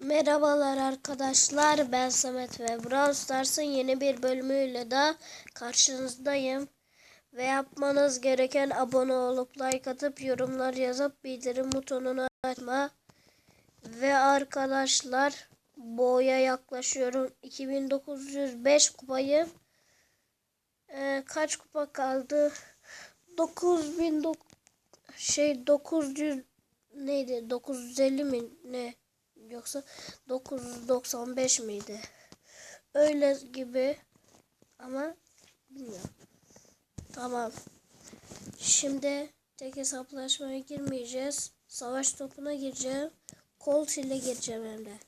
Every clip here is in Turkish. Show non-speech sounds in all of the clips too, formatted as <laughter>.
Merhabalar arkadaşlar ben Samet ve Brawl Stars'ın yeni bir bölümüyle de karşınızdayım. Ve yapmanız gereken abone olup like atıp yorumlar yazıp bildirim butonunu açma. Ve arkadaşlar boya yaklaşıyorum 2905 kupayı. Ee, kaç kupa kaldı? 9000 şey 900 neydi 950 mi ne yoksa 995 miydi? Öyle gibi ama bilmiyorum. Tamam. Şimdi tek hesaplaşmaya girmeyeceğiz. Savaş topuna gireceğim. Colt ile gireceğim hem de.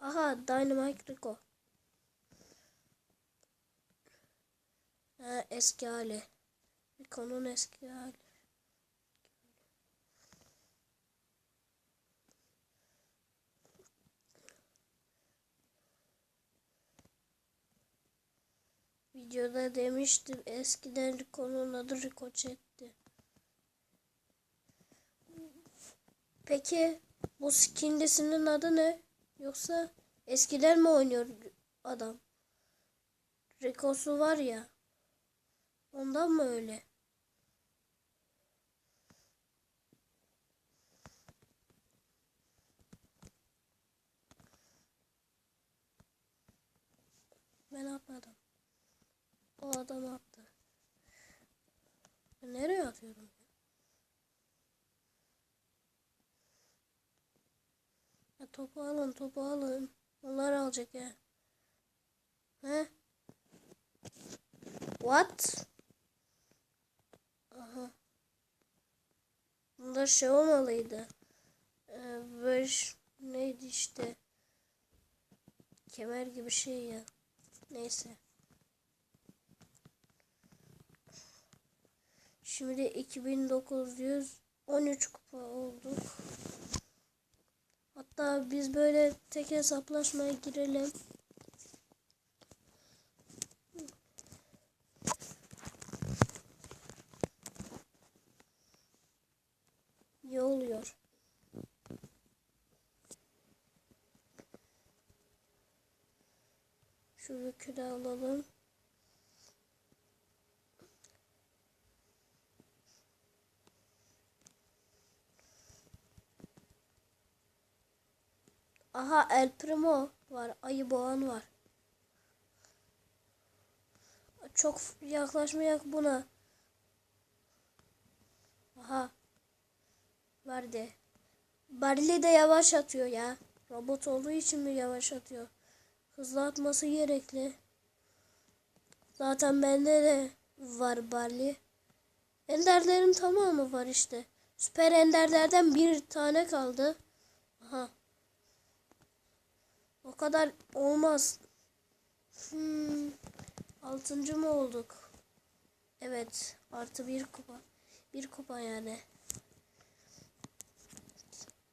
Aha Dynamite Rico. Ha, eski hali. Rico'nun eski hali. Videoda demiştim eskiden Rico'nun adı Rico Chat'ti. Peki bu skinlisinin adı ne? Yoksa eskiden mi oynuyor adam? Rico'su var ya. Ondan mı öyle? Ben atmadım. Adam attı. Nereye atıyorum? ya? Topu alın, topu alın. Onlar alacak ya. He? What? Aha. Bunda şey olmalıydı. Ee, böyle neydi işte. Kemer gibi şey ya. Neyse. Şimdi 2913 kupa olduk. Hatta biz böyle tek hesaplaşmaya girelim. İyi oluyor. Şu yükü de alalım. Aha El Primo var. Ayı boğan var. Çok yaklaşmayak buna. Aha. Verdi. Barley de yavaş atıyor ya. Robot olduğu için mi yavaş atıyor? Hızlı atması gerekli. Zaten bende de var Barley. Enderlerin tamamı var işte. Süper enderlerden bir tane kaldı. Aha. O kadar olmaz. Hmm. Altıncı mı olduk? Evet. Artı bir kupa. Bir kupa yani.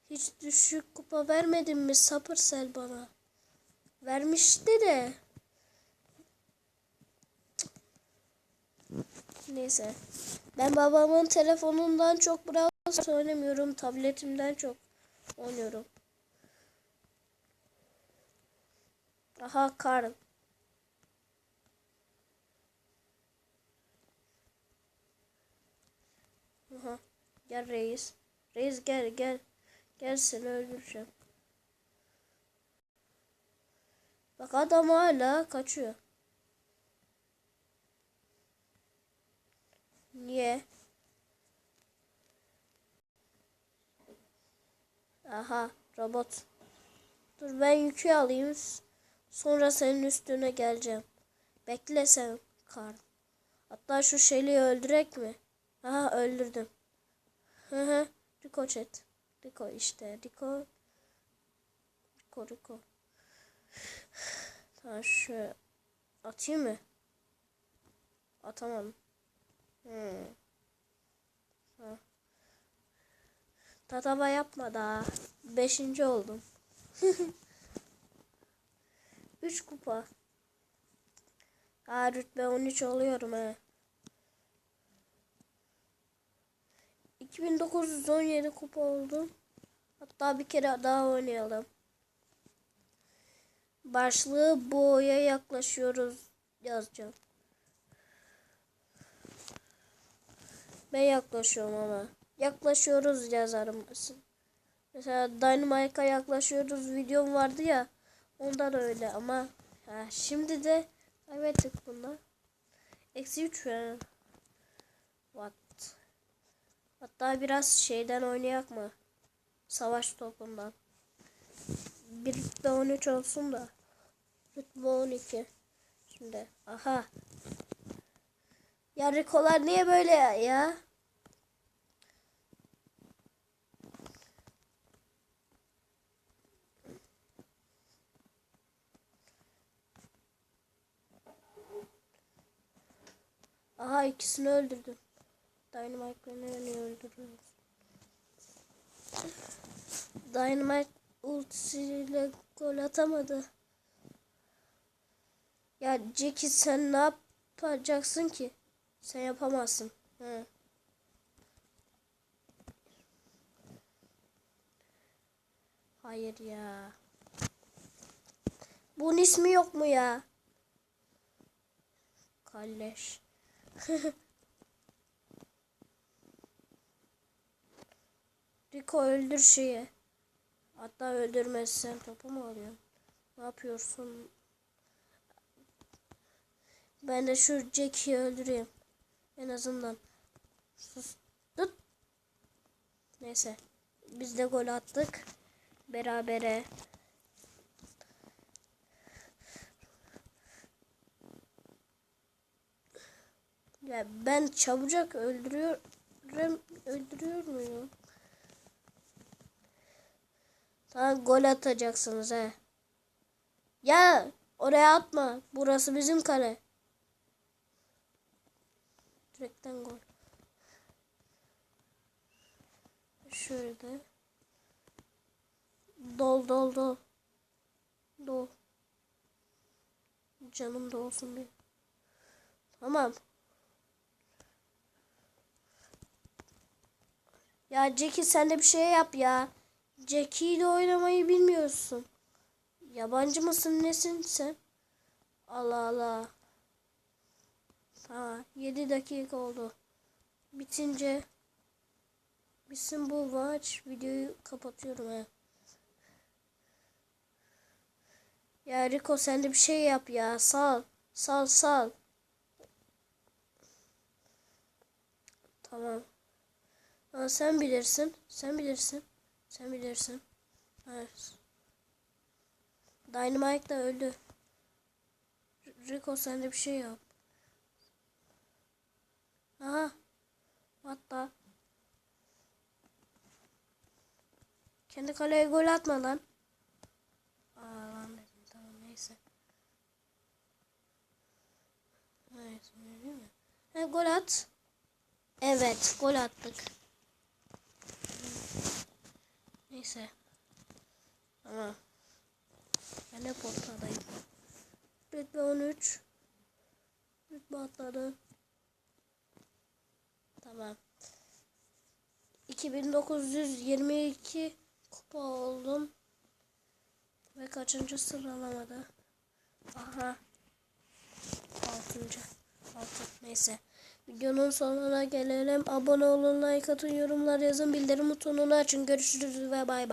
Hiç düşük kupa vermedin mi Sapırsel bana? Vermişti de. Neyse. Ben babamın telefonundan çok Brawl Stars oynamıyorum. Tabletimden çok oynuyorum. Aha Karl. Aha. Gel reis. Reis gel gel. Gel seni öldüreceğim. Bak adam hala kaçıyor. Niye? Aha robot. Dur ben yükü alayım. Sonra senin üstüne geleceğim. Bekle sen Karl. Hatta şu Shelly'i öldürek mi? Aha öldürdüm. Hı hı. Rico chat. Rico işte. Rico. Rico Rico. <sighs> Tamam şu atayım mı? Atamam. Hmm. Ha. Tatava yapma daha. Beşinci oldum. <laughs> Üç kupa. Ha rütbe 13 oluyorum he. 2917 kupa oldum. Hatta bir kere daha oynayalım. Başlığı boğaya yaklaşıyoruz yazacağım. Ben yaklaşıyorum ama. Yaklaşıyoruz yazarım. Mesela Dynamite'a yaklaşıyoruz videom vardı ya. Ondan öyle ama ha, şimdi de kaybettik bunu. Eksi 3 ya. What? Hatta biraz şeyden oynayak mı? Savaş topundan. Bir rütbe 13 olsun da. Rütbe 12. Şimdi aha. Ya Rikolar niye böyle ya? Aha ikisini öldürdüm. Dynamite'la ne öldürüyoruz? Dynamite ultisiyle gol atamadı. Ya Jackie sen ne yapacaksın ki? Sen yapamazsın. He. Hayır ya. Bunun ismi yok mu ya? Kalleş. Rico öldür şeyi. Hatta öldürmezsen topu mu alıyorsun? Ne yapıyorsun? Ben de şu Jackie'yi öldüreyim. En azından. Sus. Tut. Neyse. Biz de gol attık. Berabere. Ya ben çabucak öldürüyorum. Öldürüyor muyum? Tamam gol atacaksınız he. Ya oraya atma. Burası bizim kale. Direkten gol. Şöyle. Dol dol dol. Dol. Canım da olsun bir. Tamam. Ya Jackie sen de bir şey yap ya. Jackie ile oynamayı bilmiyorsun. Yabancı mısın nesin sen? Allah Allah. Tamam 7 dakika oldu. Bitince bitsin bu maç videoyu kapatıyorum he. Ya Rico sen de bir şey yap ya. Sal. Sal sal. Tamam. Ha, sen bilirsin. Sen bilirsin. Sen bilirsin. Evet. Dynamite da öldü. Rico sen de bir şey yap. Aha. Hatta. Kendi kaleye gol atma lan. Aa lan dedim tamam neyse. Mi? Ha, gol at. Evet gol attık. Neyse. Ama ben de portadayım. Rütbe 13. Rütbe atladı. Tamam. 2922 kupa oldum. Ve kaçıncı sıralamada? Aha. Altıncı. Altı. Neyse. Videonun sonuna gelelim. Abone olun, like atın, yorumlar yazın, bildirim butonunu açın. Görüşürüz ve bay bay.